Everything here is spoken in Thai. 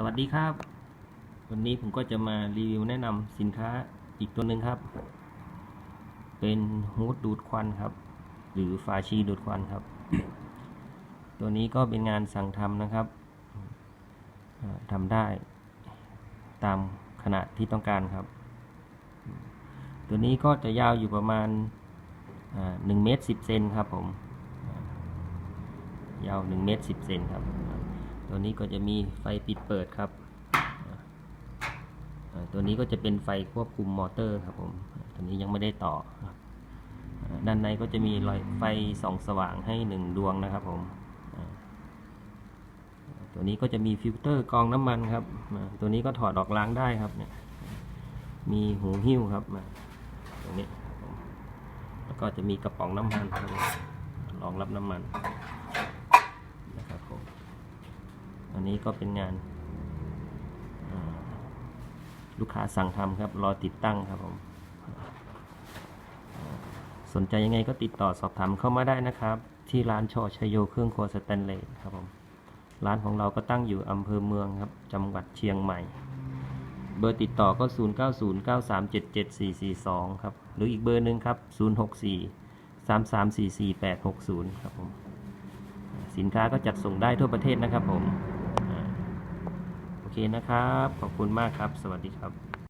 สวัสดีครับ วันนี้ผมก็จะมารีวิวแนะนำสินค้าอีกตัวหนึ่งครับ เป็นฮูดดูดควันครับ หรือฝาชีดูดควันครับ ตัวนี้ก็เป็นงานสั่งทำนะครับทำได้ตามขนาดที่ต้องการครับ ตัวนี้ก็จะยาวอยู่ประมาณหนึ่งเมตรสิบเซนครับผม ยาวหนึ่งเมตรสิบเซนครับ ตัวนี้ก็จะมีไฟปิดเปิดครับ ตัวนี้ก็จะเป็นไฟควบคุมมอเตอร์ครับผม ตัวนี้ยังไม่ได้ต่อครับด้านในก็จะมีรอยไฟส่องสว่างให้หนึ่งดวงนะครับผม ตัวนี้ก็จะมีฟิลเตอร์กรองน้ำมันครับ ตัวนี้ก็ถอดออกล้างได้ครับเนี่ย มีหูหิ้วครับตรงนี้ แล้วก็จะมีกระป๋องน้ำมันครับรองรับน้ำมันนะครับผม อั นี้ก็เป็นงานลูกค้าสั่งทำครับ รอติดตั้งครับผมสนใจยังไงก็ติดต่อสอบถามเข้ามาได้นะครับ ที่ร้านชอชโยเครื่องครัวสแตนเลสครับผมร้านของเราก็ตั้งอยู่อำเภอเมืองครับจังหวัดเชียงใหม่ เบอร์ติดต่อก็ 0909377442 ครับ หรืออีกเบอร์หนึ่งครับ 064 3344860 ครับผม สินค้าก็จัดส่งได้ทั่วประเทศนะครับผม นะครับ ขอบคุณมากครับ สวัสดีครับ